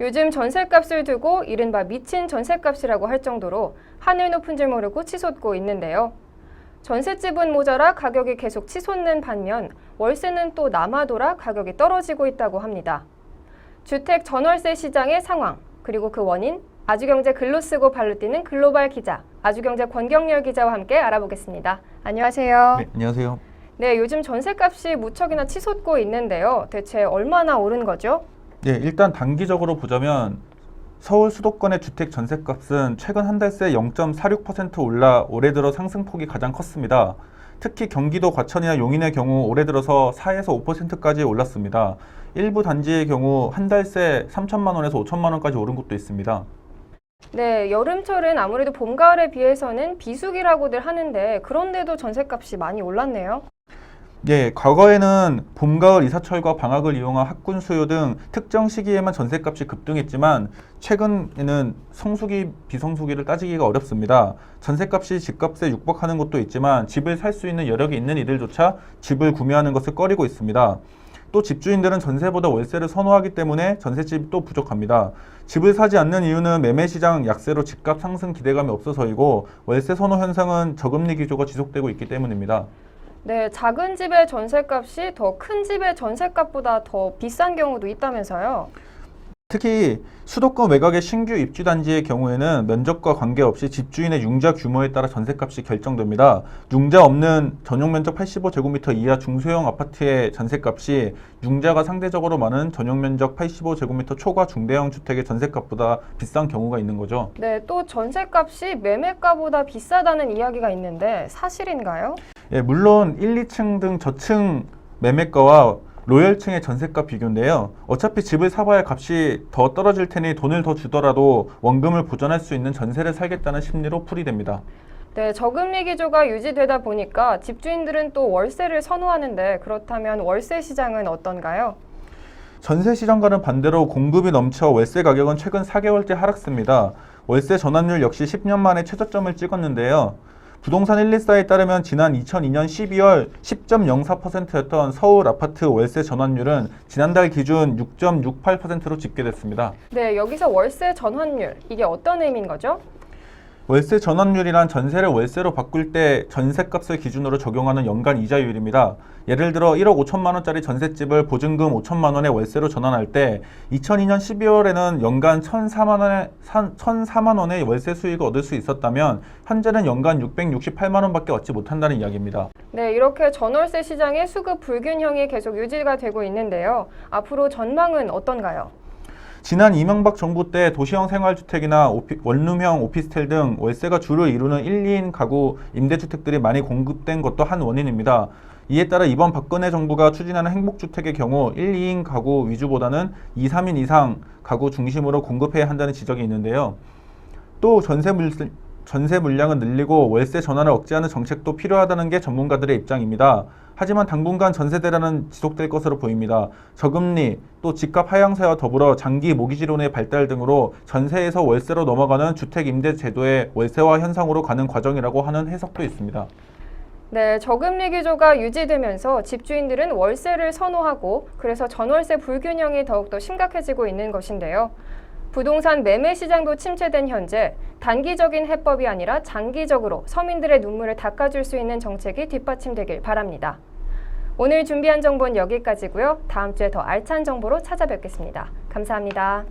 요즘 전셋값을 두고 이른바 미친 전셋값이라고 할 정도로 하늘 높은 줄 모르고 치솟고 있는데요. 전셋집은 모자라 가격이 계속 치솟는 반면 월세는 또 남아돌아 가격이 떨어지고 있다고 합니다. 주택 전월세 시장의 상황, 그리고 그 원인, 아주경제 글로 쓰고 발로 뛰는 글로벌 기자, 아주경제 권경열 기자와 함께 알아보겠습니다. 안녕하세요. 네, 안녕하세요. 네, 요즘 전셋값이 무척이나 치솟고 있는데요. 대체 얼마나 오른 거죠? 네, 일단 단기적으로 보자면 서울 수도권의 주택 전세값은 최근 한 달 새 0.46% 올라 올해 들어 상승폭이 가장 컸습니다. 특히 경기도 과천이나 용인의 경우 올해 들어서 4에서 5%까지 올랐습니다. 일부 단지의 경우 한 달 새 3천만 원에서 5천만 원까지 오른 곳도 있습니다. 네, 여름철은 아무래도 봄, 가을에 비해서는 비수기라고들 하는데 그런데도 전셋값이 많이 올랐네요. 예, 과거에는 봄, 가을 이사철과 방학을 이용한 학군 수요 등 특정 시기에만 전셋값이 급등했지만 최근에는 성수기, 비성수기를 따지기가 어렵습니다. 전셋값이 집값에 육박하는 곳도 있지만 집을 살 수 있는 여력이 있는 이들조차 집을 구매하는 것을 꺼리고 있습니다. 또 집주인들은 전세보다 월세를 선호하기 때문에 또 부족합니다. 집을 사지 않는 이유는 매매 시장 약세로 집값 상승 기대감이 없어서이고 월세 선호 현상은 저금리 기조가 지속되고 있기 때문입니다. 네, 작은 집의 전셋값이 더 큰 집의 전셋값보다 더 비싼 경우도 있다면서요. 특히 수도권 외곽의 신규 입주 단지의 경우에는 면적과 관계없이 집주인의 융자 규모에 따라 전세값이 결정됩니다. 융자 없는 전용 면적 85제곱미터 이하 중소형 아파트의 전세값이 융자가 상대적으로 많은 전용 면적 85제곱미터 초과 중대형 주택의 전세값보다 비싼 경우가 있는 거죠. 네, 또 전셋값이 매매가보다 비싸다는 이야기가 있는데 사실인가요? 예, 물론 1, 2층 등 저층 매매가와 로열층의 전세값 비교인데요. 어차피 집을 사봐야 값이 더 떨어질 테니 돈을 더 주더라도 원금을 보전할 수 있는 전세를 살겠다는 심리로 풀이됩니다. 네, 저금리 기조가 유지되다 보니까 집주인들은 또 월세를 선호하는데 그렇다면 월세 시장은 어떤가요? 전세 시장과는 반대로 공급이 넘쳐 월세 가격은 최근 4개월째 하락세입니다. 월세 전환율 역시 10년 만에 최저점을 찍었는데요. 부동산 114에 따르면 지난 2002년 12월 10.04%였던 서울 아파트 월세 전환율은 지난달 기준 6.68%로 집계됐습니다. 네, 여기서 월세 전환율 이게 어떤 의미인 거죠? 월세 전환율이란 전세를 월세로 바꿀 때 전세값을 기준으로 적용하는 연간 이자율입니다. 예를 들어 1억 5천만 원짜리 전셋집을 보증금 5천만 원의 월세로 전환할 때 2002년 12월에는 연간 1,004만 원의 1,004만 원의 월세 수익을 얻을 수 있었다면 현재는 연간 668만 원밖에 얻지 못한다는 이야기입니다. 네, 이렇게 전월세 시장의 수급 불균형이 계속 유지가 되고 있는데요. 앞으로 전망은 어떤가요? 지난 이명박 정부 때 도시형 생활주택이나 오피, 원룸형 오피스텔 등 월세가 주를 이루는 1, 2인 가구 임대주택들이 많이 공급된 것도 한 원인입니다. 이에 따라 이번 박근혜 정부가 추진하는 행복주택의 경우 1, 2인 가구 위주보다는 2, 3인 이상 가구 중심으로 공급해야 한다는 지적이 있는데요. 또 전세 물 전세 물량을 늘리고 월세 전환을 억제하는 정책도 필요하다는 게 전문가들의 입장입니다. 하지만 당분간 전세 대란은 지속될 것으로 보입니다. 저금리, 또 집값 하향세와 더불어 장기 모기지론의 발달 등으로 전세에서 월세로 넘어가는 주택 임대 제도의 월세화 현상으로 가는 과정이라고 하는 해석도 있습니다. 네, 저금리 기조가 유지되면서 집주인들은 월세를 선호하고 그래서 전월세 불균형이 더욱더 심각해지고 있는 것인데요. 부동산 매매 시장도 침체된 현재 단기적인 해법이 아니라 장기적으로 서민들의 눈물을 닦아줄 수 있는 정책이 뒷받침되길 바랍니다. 오늘 준비한 정보는 여기까지고요. 다음 주에 더 알찬 정보로 찾아뵙겠습니다. 감사합니다.